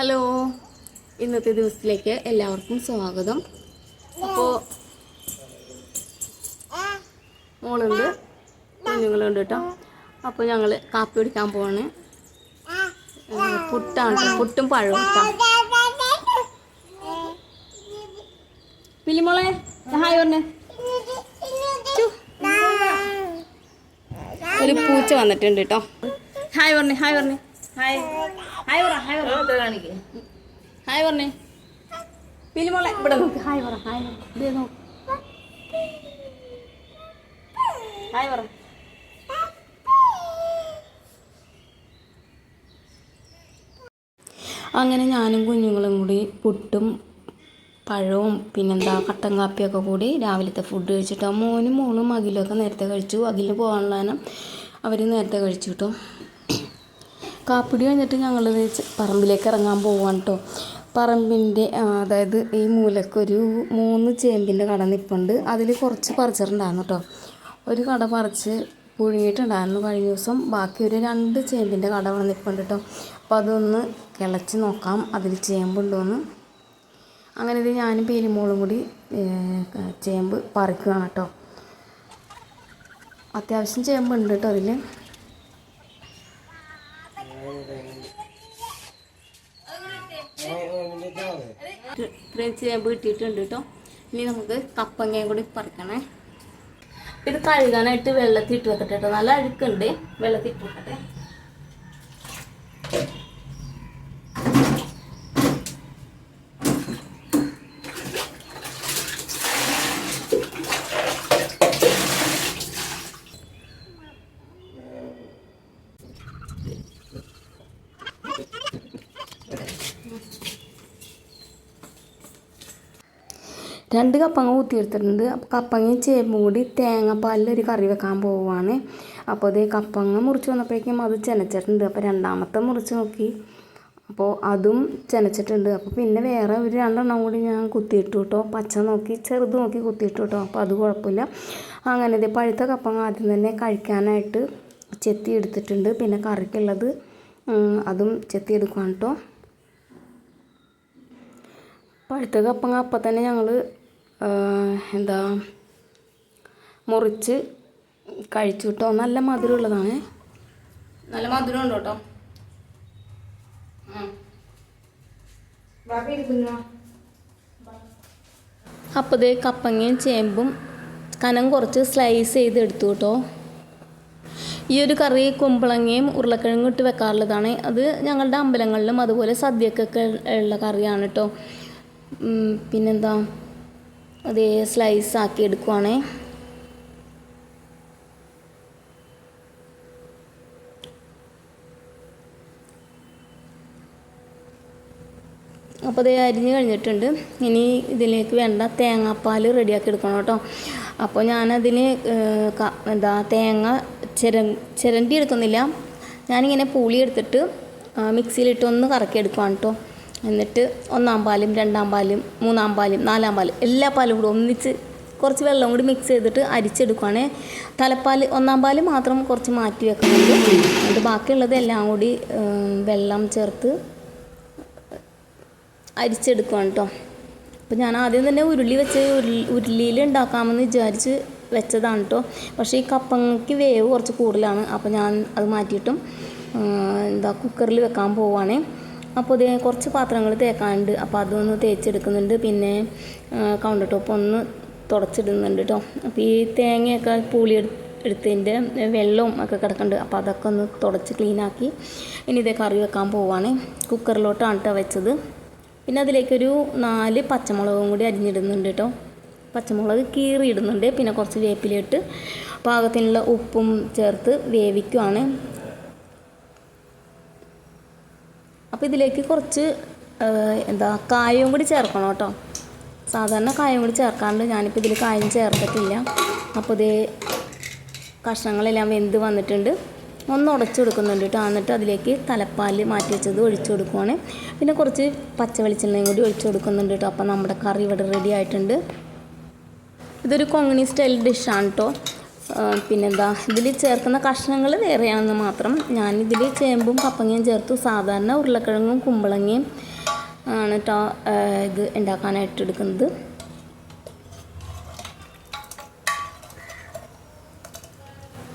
Hello. ഇന്നത്തെ ദിവസത്തിലേക്ക് എല്ലാവർക്കും സ്വാഗതം. അപ്പോൾ മോളുണ്ട് കുഞ്ഞുങ്ങളുണ്ട് കേട്ടോ. അപ്പോൾ ഞങ്ങൾ കാപ്പി കുടിക്കാൻ പോവാണ്. പുട്ടാണ് പുട്ടും പഴവും പിലിമോളെ ഹായ്. ഒരു പൂച്ച വന്നിട്ടുണ്ട് കേട്ടോ ഹായ് പറഞ്ഞേ ഹായ് പറഞ്ഞേ. ഹായ്. ഹായ് പറ ഹായ് ഹായ് പറഞ്ഞേ. പിലിമോളെ ഇവിടെ നോക്ക്. ഹായ് പറ ഹായ് ഇവിടെ നോക്ക് ഹായ് പറ. അങ്ങനെ ഞാനും കുഞ്ഞുങ്ങളും കൂടി പുട്ടും പഴവും പിന്നെന്താ കട്ടൻ കാപ്പിയൊക്കെ കൂടി രാവിലത്തെ ഫുഡ് കഴിച്ചിട്ടോ. മോനും മോളും അഖിലൊക്കെ നേരത്തെ കഴിച്ചു. അഖിലിന് പോകാനുള്ള അവർ നേരത്തെ കഴിച്ചു കേട്ടോ കാപ്പിടി കഴിഞ്ഞിട്ട് ഞങ്ങൾ പറമ്പിലേക്ക് ഇറങ്ങാൻ പോവാണ് കേട്ടോ പറമ്പിന്റെ അതായത് ഈ മൂലക്കൊരു മൂന്ന് ചേമ്പിന്റെ കട നിൽപ്പുണ്ട് അതിൽ കുറച്ച് പറിച്ചിട്ടുണ്ടായിരുന്നു കേട്ടോ ഒരു കട പറിച്ച് പുഴുങ്ങിയിട്ടുണ്ടായിരുന്നു കഴിഞ്ഞ ദിവസം. ബാക്കി ഒരു രണ്ട് ചേമ്പിന്റെ കട അവിടെ നിൽപ്പുണ്ട് കേട്ടോ അപ്പോൾ അതൊന്ന് കിളച്ച് നോക്കാം അതിൽ ചേമ്പുണ്ടോയെന്ന് അങ്ങനെ ഇത് ഞാനും പേരുമോളും കൂടി ചേമ്പ് പറിക്കുകയാണ് കേട്ടോ അത്യാവശ്യം ചേമ്പുണ്ട് കേട്ടോ അതിൽ. ഇത്രയും ചേമ്പ് കേട്ടോ ഇനി നമുക്ക് കപ്പങ്ങയും കൂടി പറിക്കണേ. ഇത് കഴുകാനായിട്ട് വെള്ളത്തിൽ ഇട്ട് വെക്കട്ടെ കേട്ടോ നല്ല അഴുക്കുണ്ട്. വെള്ളത്തിൽ ഇട്ട് വെക്കട്ടെ. രണ്ട് കപ്പങ്ങ കുത്തിയെടുത്തിട്ടുണ്ട് അപ്പോൾ കപ്പങ്ങയും ചേമ്പും കൂടി തേങ്ങാപ്പാലിൽ ഒരു കറി വെക്കാൻ പോവുകയാണ് അപ്പോൾ അത് കപ്പങ്ങ മുറിച്ച് വന്നപ്പോഴേക്കും അത് ചെനച്ചിട്ടുണ്ട്. അപ്പോൾ രണ്ടാമത്തെ മുറിച്ച് നോക്കി. അപ്പോൾ അതും ചെനച്ചിട്ടുണ്ട്. അപ്പോൾ പിന്നെ വേറെ ഒരു രണ്ടെണ്ണം കൂടി ഞാൻ കുത്തിയിട്ടു കേട്ടോ പച്ച നോക്കി ചെറുത് നോക്കി കുത്തിയിട്ടു കേട്ടോ അപ്പോൾ അത് കുഴപ്പമില്ല. അങ്ങനെ ഇത് പഴുത്ത കപ്പങ്ങ ആദ്യം തന്നെ കഴിക്കാനായിട്ട് ചെത്തി എടുത്തിട്ടുണ്ട്. പിന്നെ കറിക്കുള്ളത് അതും ചെത്തി എടുക്കുകയാണ് കേട്ടോ പഴുത്ത കപ്പങ്ങ അപ്പം തന്നെ ഞങ്ങൾ എന്താ മുറിച്ച് കഴിച്ചു കേട്ടോ നല്ല മധുരമുള്ളതാണ്. നല്ല മധുരമുണ്ട് കേട്ടോ. അപ്പോൾ ദേ കപ്പങ്ങയും ചേമ്പും കനം കുറച്ച് സ്ലൈസ് ചെയ്ത് എടുത്തു കേട്ടോ. ഈ ഒരു കറി കുമ്പളങ്ങയും ഉരുളക്കിഴങ്ങും ഇട്ട് വെക്കാറുള്ളതാണ്. അത് ഞങ്ങളുടെ അമ്പലങ്ങളിലും അതുപോലെ സദ്യക്കൊക്കെ ഉള്ള കറിയാണ് കേട്ടോ. പിന്നെന്താ? അതേ സ്ലൈസ് ആക്കി എടുക്കുവാണേ. അപ്പോൾ അത് അരിഞ്ഞ് കഴിഞ്ഞിട്ടുണ്ട്. ഇനി ഇതിലേക്ക് വേണ്ട തേങ്ങാപ്പാൽ റെഡിയാക്കി എടുക്കണം കേട്ടോ. അപ്പോൾ ഞാനതിന് എന്താ തേങ്ങ ചിര ചിരണ്ടി എടുക്കുന്നില്ല. ഞാനിങ്ങനെ പുളി എടുത്തിട്ട് മിക്സിയിലിട്ടൊന്ന് കറക്കി എടുക്കുവാണ് കേട്ടോ. എന്നിട്ട് ഒന്നാം പാലും രണ്ടാം പാലും മൂന്നാം പാലും നാലാം പാലും എല്ലാ പാലും കൂടി ഒന്നിച്ച് കുറച്ച് വെള്ളം കൂടി മിക്സ് ചെയ്തിട്ട് അരിച്ചെടുക്കുവാണേ. തലപ്പാൽ ഒന്നാം പാൽ മാത്രം കുറച്ച് മാറ്റി വെക്കുന്നുണ്ട് എന്നിട്ട് ബാക്കിയുള്ളത് എല്ലാം കൂടി വെള്ളം ചേർത്ത് അരിച്ചെടുക്കുവാണ് കേട്ടോ അപ്പോൾ ഞാൻ ആദ്യം തന്നെ ഉരുളി വെച്ച് ഉരുളി ഉരുളിയിൽ ഉണ്ടാക്കാമെന്ന് വിചാരിച്ച് വെച്ചതാണ് കേട്ടോ പക്ഷേ ഈ കപ്പങ്ങയ്ക്ക് വേവ് കുറച്ച് കൂടുതലാണ്. അപ്പോൾ ഞാൻ അത് മാറ്റിയിട്ടും എന്താ കുക്കറിൽ വെക്കാൻ പോവുകയാണേ അപ്പോൾ ഇത് കുറച്ച് പാത്രങ്ങൾ തേക്കാനുണ്ട്. അപ്പോൾ അതൊന്ന് തേച്ചെടുക്കുന്നുണ്ട്. പിന്നെ കൗണ്ടർ ടോപ്പ് ഒന്ന് തുടച്ചിടുന്നുണ്ട് കേട്ടോ അപ്പോൾ ഈ തേങ്ങയൊക്കെ പൂളി എടു എടുത്തതിന്റെ വെള്ളവും ഒക്കെ കിടക്കുന്നുണ്ട്. അപ്പോൾ അതൊക്കെ ഒന്ന് തുടച്ച് ക്ലീനാക്കി ഇനി ഇതേ കറി വെക്കാൻ പോവുകയാണ് കുക്കറിലോട്ടാണ് കേട്ടോ വെച്ചത്. പിന്നെ അതിലേക്കൊരു നാല് പച്ചമുളകും കൂടി അരിഞ്ഞിടുന്നുണ്ട് കേട്ടോ പച്ചമുളക് കീറി ഇടുന്നുണ്ട് പിന്നെ കുറച്ച് വേപ്പിലിട്ട് പാകത്തിനുള്ള ഉപ്പും ചേർത്ത് വേവിക്കുവാണ്. അപ്പോൾ ഇതിലേക്ക് കുറച്ച് എന്താ കായവും കൂടി ചേർക്കണം കേട്ടോ. സാധാരണ കായം കൂടി ചേർക്കാണ്ട് ഞാനിപ്പോൾ ഇതിൽ കായം ചേർത്തിട്ടില്ല. അപ്പോൾ ഇത് കഷ്ണങ്ങളെല്ലാം വെന്ത് വന്നിട്ടുണ്ട്. ഒന്ന് ഉടച്ചു കൊടുക്കുന്നുണ്ട് കേട്ടോ. എന്നിട്ട് അതിലേക്ക് തലപ്പാൽ മാറ്റി വെച്ചത് ഒഴിച്ചു കൊടുക്കുവാണ്. പിന്നെ കുറച്ച് പച്ച വെളിച്ചെണ്ണയും കൂടി ഒഴിച്ചു കൊടുക്കുന്നുണ്ട് കേട്ടോ. അപ്പോൾ നമ്മുടെ കറി ഇവിടെ റെഡി ആയിട്ടുണ്ട്. ഇതൊരു കൊങ്ങണി സ്റ്റൈൽ ഡിഷാണ് കേട്ടോ. പിന്നെന്താ ഇതിൽ ചേർക്കുന്ന കഷ്ണങ്ങൾ വേറെയാണെന്ന് മാത്രം ഞാനിതിൽ ചേമ്പും കപ്പങ്ങയും ചേർത്തു. സാധാരണ ഉരുളക്കിഴങ്ങും കുമ്പളങ്ങയും ആണ് കേട്ടോ ഇത് ഉണ്ടാക്കാനായിട്ട് എടുക്കുന്നത്.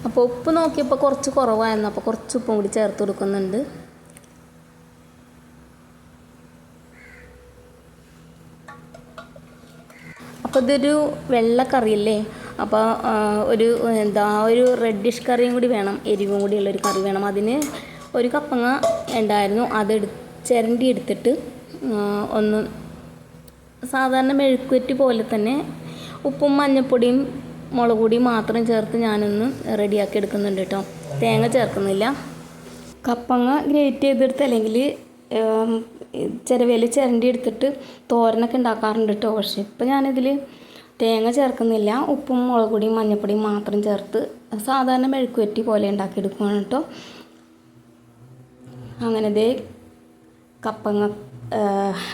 അപ്പോൾ ഉപ്പ് നോക്കിയപ്പോൾ കുറച്ച് കുറവായിരുന്നു. അപ്പോൾ കുറച്ച് ഉപ്പും കൂടി ചേർത്ത് കൊടുക്കുന്നുണ്ട്. അപ്പോൾ ഇതൊരു വെള്ളക്കറിയല്ലേ അപ്പോൾ ഒരു എന്താ ഒരു റെഡിഷ് കറിയും കൂടി വേണം. എരിവും കൂടിയുള്ളൊരു കറി വേണം. അതിന് ഒരു കപ്പങ്ങ ഉണ്ടായിരുന്നു. അതെടു ചിരണ്ടി എടുത്തിട്ട് ഒന്ന് സാധാരണ മെഴുക്കുവറ്റി പോലെ തന്നെ ഉപ്പും മഞ്ഞൾപ്പൊടിയും മുളക് പൊടിയും മാത്രം ചേർത്ത് ഞാനൊന്ന് റെഡിയാക്കി എടുക്കുന്നുണ്ട് കേട്ടോ. തേങ്ങ ചേർക്കുന്നില്ല. കപ്പങ്ങ ഗ്രേറ്റ് ചെയ്തെടുത്ത് അല്ലെങ്കിൽ ചിരവേൽ ചിരണ്ടി എടുത്തിട്ട് തോരനൊക്കെ ഉണ്ടാക്കാറുണ്ട് കേട്ടോ. പക്ഷേ ഇപ്പം ഞാനിതിൽ തേങ്ങ ചേർക്കുന്നില്ല. ഉപ്പും മുളക് പൊടിയും മഞ്ഞൾപ്പൊടിയും മാത്രം ചേർത്ത് സാധാരണ മെഴുക്കുവറ്റി പോലെ ഉണ്ടാക്കിയെടുക്കുകയാണ് കേട്ടോ. അങ്ങനെ ദേ കപ്പങ്ങ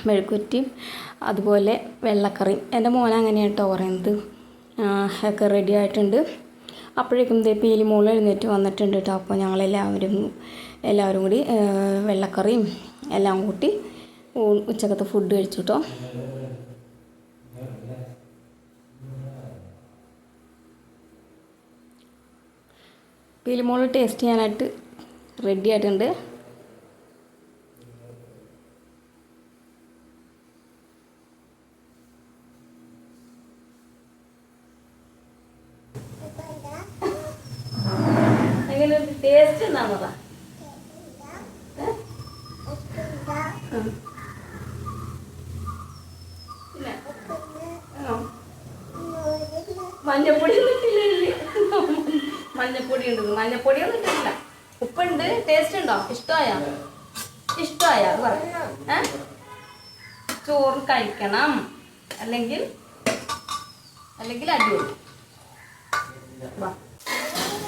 മെഴുക്കുവറ്റിയും അതുപോലെ വെള്ളക്കറിയും. എന്റെ മോൻ അങ്ങനെയാണ് കേട്ടോ പറയുന്നത്. ഒക്കെ റെഡി ആയിട്ടുണ്ട്. അപ്പോഴേക്കും ദേ പീലി മോൾ എഴുന്നേറ്റ് വന്നിട്ടുണ്ട് കേട്ടോ. അപ്പോൾ ഞങ്ങളെല്ലാവരും എല്ലാവരും കൂടി വെള്ളക്കറിയും എല്ലാം കൂട്ടി ഉച്ചക്കത്തെ ഫുഡ് കഴിച്ചു കേട്ടോ. പീലിമോൾ ടേസ്റ്റ് ചെയ്യാനായിട്ട് റെഡി ആയിട്ടുണ്ട് എങ്ങനെ ടേസ്റ്റ് പറ? മഞ്ഞപ്പൊടി. മഞ്ഞപ്പൊടി ഉണ്ട് മഞ്ഞപ്പൊടി ഒന്നും ഇട്ടില്ല ഉപ്പുണ്ട്. ടേസ്റ്റ് ഉണ്ടോ? ഇഷ്ടമായ? ഇഷ്ടമായ? ചോറ് കഴിക്കണം. അല്ലെങ്കിൽ അല്ലെങ്കിൽ അടിപൊളി.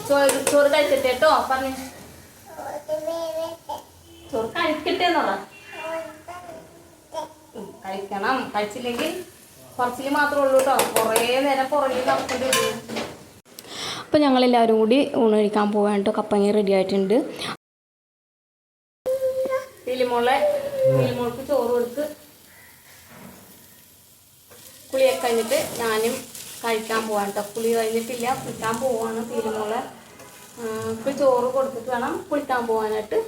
ചോറ് ചോറ് കഴിക്കട്ടെ കേട്ടോ. പറഞ്ഞു. ചോറ് കഴിക്കട്ടെ എന്ന് പറ. ഉം, കഴിക്കണം. കഴിച്ചില്ലെങ്കിൽ കുറച്ചിൽ മാത്രമേ ഉള്ളൂ കേട്ടോ. കുറേ നേരം പുറകിൽ നടക്കേണ്ടി വരും. അപ്പോൾ ഞങ്ങളെല്ലാവരും കൂടി ഊണ് കഴിക്കാൻ പോകാൻ കേട്ടോ കപ്പങ്ങി റെഡി ആയിട്ടുണ്ട്. പീലിമോളെ പീലിമോൾക്ക് ചോറ് കൊടുത്ത് കുളിയൊക്കെ കഴിഞ്ഞിട്ട് ഞാനും കഴിക്കാൻ പോവാൻ കേട്ടോ കുളി കഴിഞ്ഞിട്ടില്ല കുളിക്കാൻ പോവാണ് പീലിമോളെ ഇപ്പൊ ചോറ് കൊടുത്തിട്ട് വേണം കുളിക്കാൻ പോകാനായിട്ട്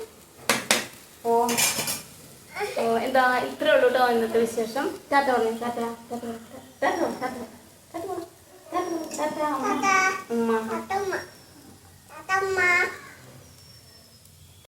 ഓ എന്താ ഇത്രേ ഉള്ളൂ കേട്ടോ ഇന്നത്തെ വിശേഷം. ടാറ്റ പറഞ്ഞു ടാറ്റ ടാറ്റ പറ. ടാറ്റ. പറ, ടാറ്റ പറ. ടാറ്റ പറ. ടാറ്റ പറ, ടാറ്റ ഉമ്മ. ഉമ്മ